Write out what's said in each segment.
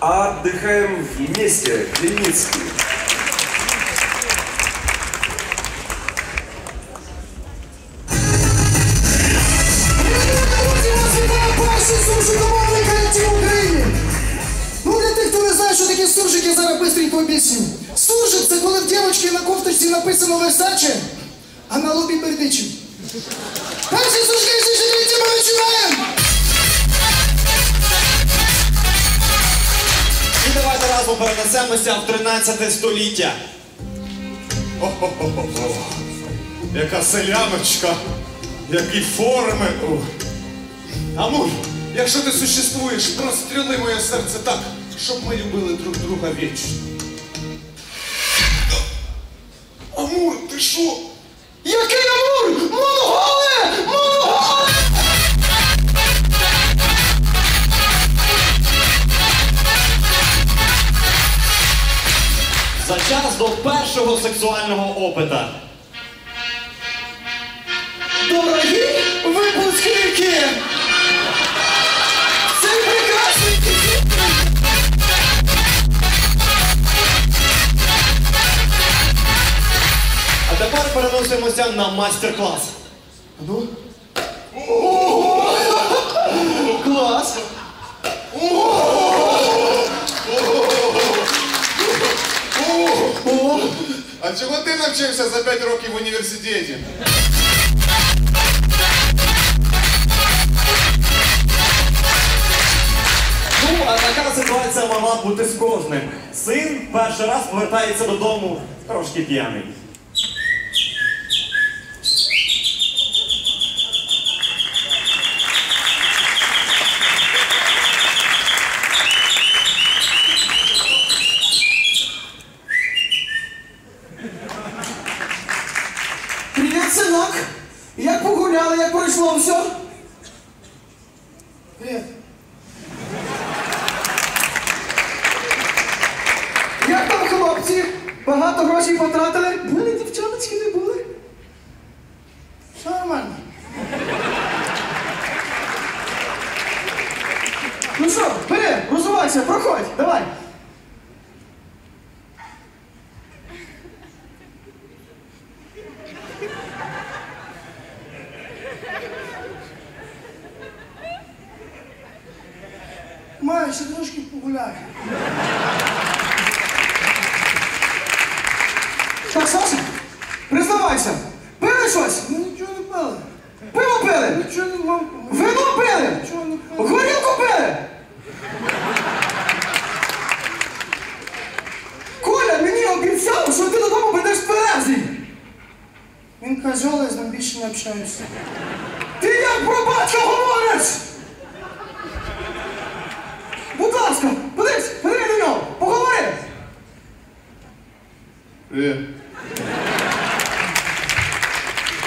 Отдыхаем вместе, Леницкий. Друзі, вас вітає перший суржикомовний колектив України. Ну, для тих, хто не знає, що таке суржик, я зараз быстренько об'ясню. Суржик це коли в дівчинки на кофточці написано Версаче, а на лобі Бердичів. Перший суржиківський давайте перенесемося в 13 століття. О-хо-хо-хо. Яка селяночка, які форми. Амур, якщо ти существуєш, простріли моє серце так, щоб ми любили друг друга вічно. Амур, ти що? Який амур! Монголи! Сексуального опита. Дорогі випускники! Цей прекрасний А тепер переносимося на майстер-клас. Ну? Клас! А чого ти навчився за 5 років в університеті? Ну, а така ситуація могла бути з кожним. Син перший раз повертається додому трошки п'яний. Привіт, синок! Як погуляли, як пройшло все? Привіт. Як там хлопці? Багато грошей потратили? Були дівчаночки не були? Все нормально. Ну що, бери, розувайся, проходь, давай. Маю, ще трошки погуляю. Так, Саша, признавайся, пили щось? Ми нічого не пили. Пиво пили? Нічого не мав. Вино пили? Нічого не пили. Горілку пили? Коля мені обіцяв, що ти додому прийдеш тверезий. Він козьол, я з ним більше не общаюся. Ти як про батька говориш? Будь ласка, подивись, подиви на нього, поговори. Привіт.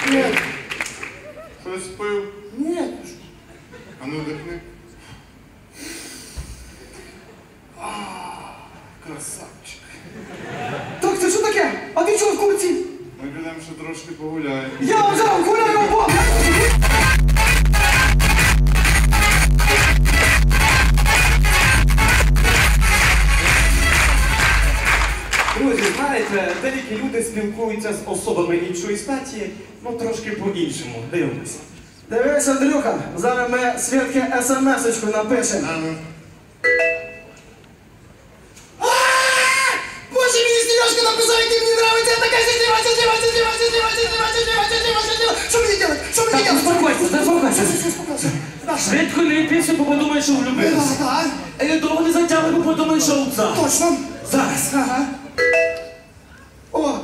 Ні, Щось пив? ні, ти що? А ну вдихни. А, Красавчик. Так, це що таке? А ти чого в курці? Ми підемо ще трошки погуляємо. Я взяв гуляю обох. Друзі, знаєте, деякі люди спілкуються з особами іншої статі, ну трошки по-іншому. Дивимося. Дивись, Андрюха, зараз ми Свідки смс-очку напишемо. Швидко не після, бо подумає, що влюбився. Так, І довго не затягуй, бо подумає, що овца. точно. Зараз. Ага. О!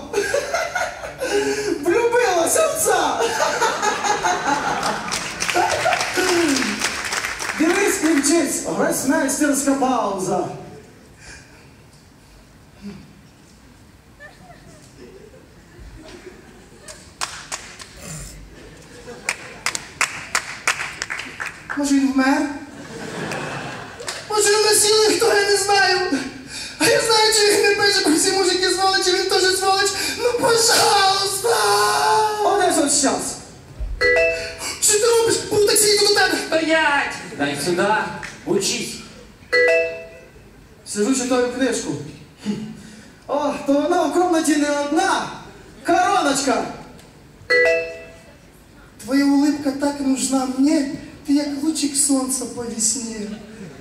Влюбилася овца! Дивись, кінчись, гросмейстерська пауза. Може він вмер? Може він насіли, хто я не знаю. А я знаю, чи він не пише, бо всі мужики сволочі, він теж сволоч. Ну, пожалуйста! Оде ж от щас. Що ти робиш? Буду таксі йду до тебе. Стоять! Дай сюди, учись. Сижу, читаю книжку. О, то вона в комнаті не одна. Короночка. Твоя улыбка так нужна мне, ты як лучик сонця по весне.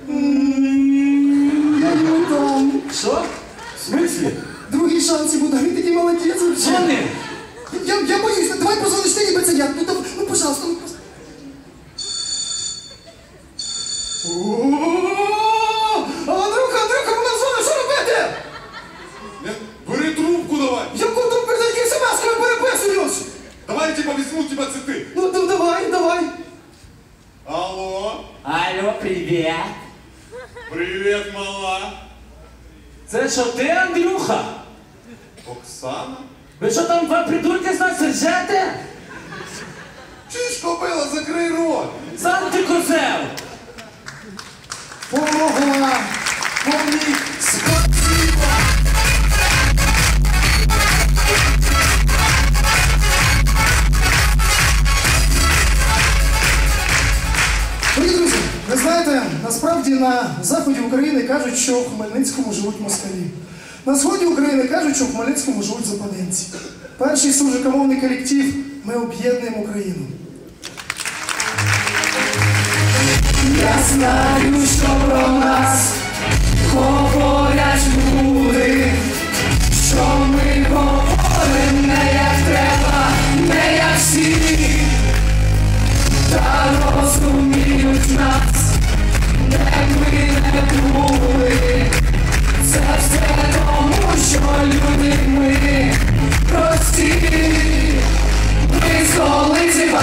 не Там, Що? В смислі? другий шанс йому дали, такий молодець вообще. Вони? Я, я боюсь, давай позвониш ти, ніби це я. Ну, дав- ну, пожалуйста, ну, пос- О, Андрюха, Андрюха, вона дзвонить, що робити? Не, Бери трубку давай. Яку там передачки смс-кою переписуєш? Давай я тебе візьму, тебе це ти. Ну, ну, давай, давай. Алло, Алло, привіт. привіт, мала. Це що ти, Андрюха? Оксана? Ви що там два придурки з нас ржете? Чи ж кобила, закрий рот. Сам ти козел! Помогла. Поміг. Спасибо. На заході України кажуть, що в Хмельницькому живуть москалі. На сході України кажуть, що в Хмельницькому живуть западенці. Перший суржикомовний колектив Ми об'єднуємо Україну. Я знаю, що про нас говорять люди,